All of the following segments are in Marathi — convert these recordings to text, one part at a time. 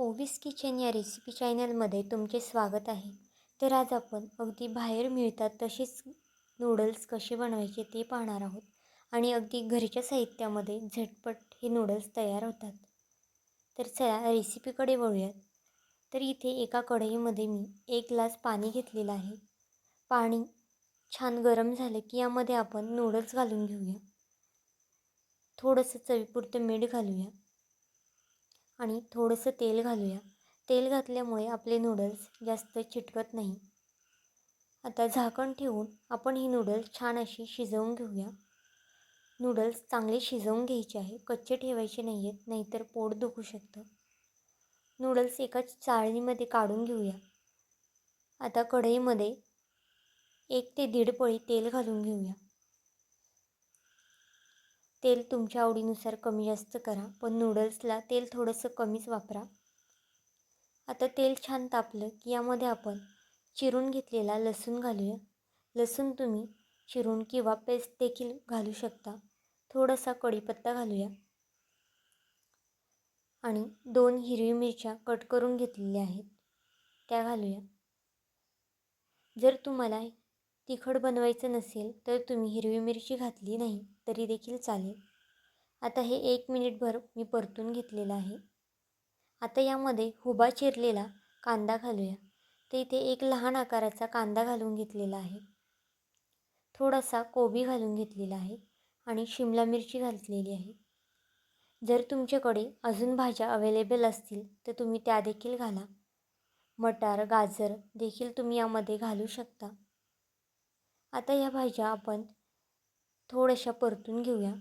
ओविस किचन या रेसिपी चॅनलमध्ये तुमचे स्वागत आहे. तर आज आपण अगदी बाहेर मिळतात तसेच नूडल्स कसे बनवायचे ते पाहणार आहोत आणि अगदी घरच्या साहित्यामध्ये झटपट हे नूडल्स तयार होतात. तर चला रेसिपीकडे वळूयात. तर इथे एका कढईमध्ये मी एक ग्लास पाणी घेतलेलं आहे. पाणी छान गरम झालं की यामध्ये आपण नूडल्स घालून घेऊया. थोडंसं चवीपुरतं मीठ घालूया. आणि थोडंसं तेल घालूया. तेल घातल्यामुळे आपले नूडल्स जास्त चिटकत नाही. आता झाकण ठेवून आपण ही नूडल्स छान अशी शिजवून घेऊया. नूडल्स चांगले शिजवून घ्यायचे आहे. कच्चे ठेवायचे नाही आहेत नाहीतर पोट दुखू शकतं. नूडल्स एका चाळणीमध्ये काढून घेऊया. आता कढईमध्ये एक ते दीड पळी तेल घालून घेऊया. तेल तुमच्या आवडीनुसार कमी जास्त करा पण नूडल्सला तेल थोडंसं कमीच वापरा. आता तेल छान तापलं की यामध्ये आपण चिरून घेतलेला लसूण घालूया. लसूण तुम्ही चिरून किंवा पेस्ट देखील घालू शकता. थोडासा कढीपत्ता घालूया. आणि दोन हिरवी मिरच्या कट करून घेतलेल्या आहेत त्या घालूया. जर तुम्हाला तिखट बनवायचं नसेल तर तुम्ही हिरवी मिरची घातली नाही तरी देखील चालेल. आता हे एक मिनिटभर मी परतून घेतलेलं आहे. आता यामध्ये हुबा चिरलेला कांदा घालूया. तर इथे एक लहान आकाराचा कांदा घालून घेतलेला आहे. थोडासा कोबी घालून घेतलेला आहे आणि शिमला मिरची घातलेली आहे. जर तुमच्याकडे अजून भाज्या अवेलेबल असतील तर तुम्ही त्या देखील घाला. मटार गाजर देखील तुम्ही यामध्ये घालू शकता. आता या भाज्या आपण थोड्याशा परतून घेऊया.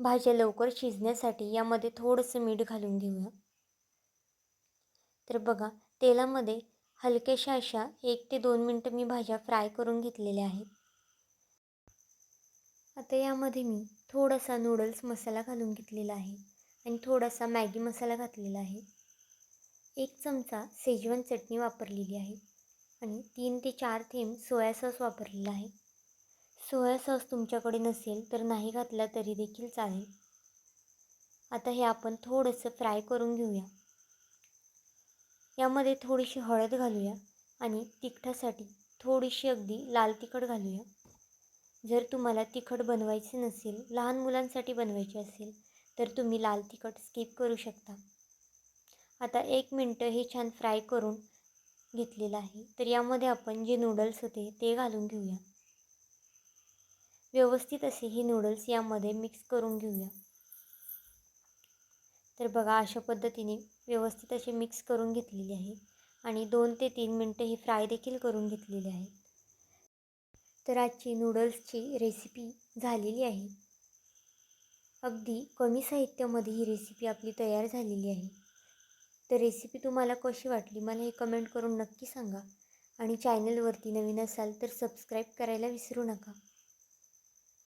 भाज्या लवकर शिजण्यासाठी यामध्ये थोडंसं मीठ घालून घेऊया. तर बघा तेलामध्ये हलक्याशा अशा एक ते दोन मिनटं मी भाज्या फ्राय करून घेतलेल्या आहेत. आता यामध्ये मी थोडासा नूडल्स मसाला घालून घेतलेला आहे आणि थोडासा मॅगी मसाला घातलेला आहे. एक चमचा सेजवान चटणी वापरलेली आहे. आणि तीन ते चार थेंब सोया सॉस वापरलेला आहे. सोया सॉस तुमच्याकडे नसेल तर नाही घातला तरी देखील चालेल. आता हे आपण थोडंसं फ्राय करून घेऊया. यामध्ये थोडीशी हळद घालूया आणि तिखटासाठी थोडीशी अगदी लाल तिखट घालूया. जर तुम्हाला तिखट बनवायचे नसेल लहान मुलांसाठी बनवायचे असेल तर तुम्ही लाल तिखट स्किप करू शकता. आता एक मिनटं हे छान फ्राय करून घेतलेला आहे. तर यामध्ये आपण जे नूडल्स होते ते घालून घेऊया. व्यवस्थित असे हे नूडल्स यामध्ये मिक्स करून घेऊया. तर बघा अशा पद्धतीने व्यवस्थित असे मिक्स करून घेतलेले आहे. आणि दोन ते तीन मिनटं ही फ्राय देखील करून घेतलेली आहे तर आजची नूडल्सची रेसिपी झालेली आहे. अगदी कमी साहित्यामध्ये ही रेसिपी आपली तयार झालेली आहे. तर रेसिपी तुम्हाला कशी वाटली? मला हे कमेंट करून नक्की सांगा. आणि चॅनलवरती नवीन असाल तर सबस्क्राईब करायला विसरू नका.